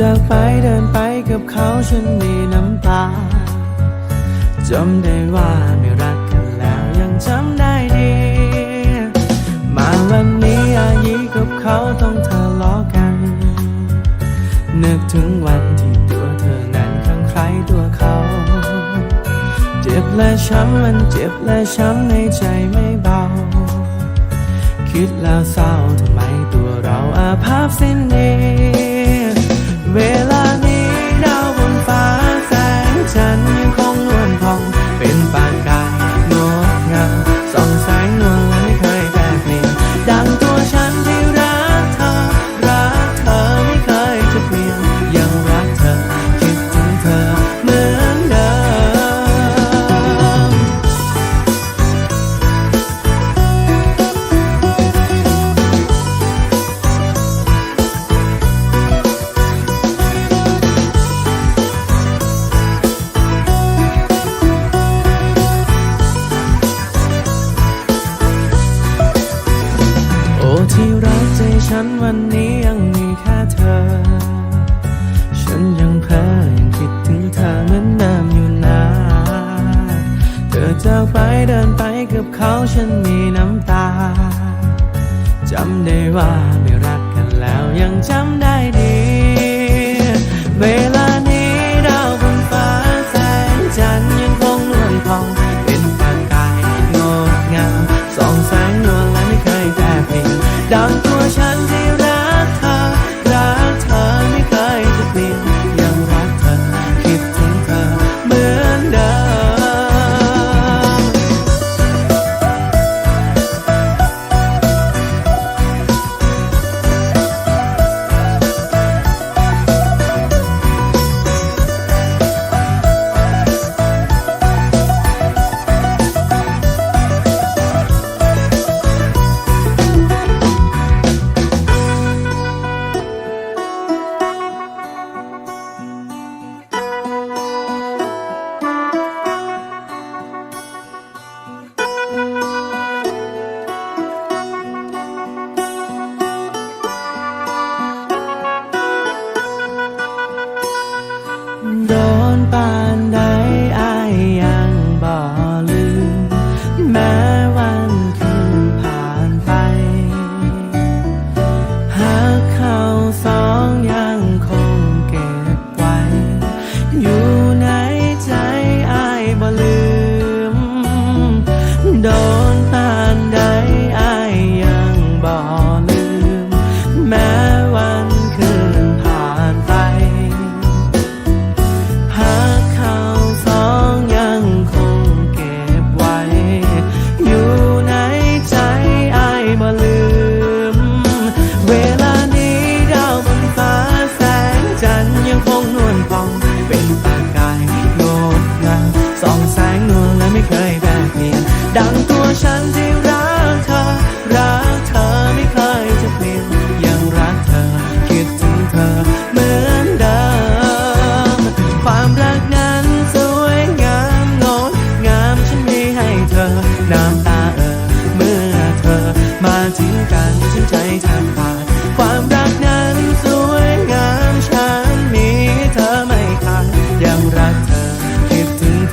จากไปเดินไปกับเขาฉันมีน้ำตาจำได้ว่าไม่รักกันแล้วยังจำได้ดี มาวันนี้อายีกับเขาต้องทะเลาะกัน นึกถึงวันที่ตัวเธอนั้นข้างใครตัวเขา เจ็บและช้ำมันเจ็บและช้ำในใจไม่เบา คิดแล้วเศร้าทำไมตัวเราอาภาพสิ้นดี เวลานี้ดาวบนฟ้าแสงฉันคงนวลพองเป็นไป ไปกับเขาฉันมีน้ำตา จำได้ว่าไม่รักกันแล้วยังจำได้ดี โดนไป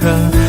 가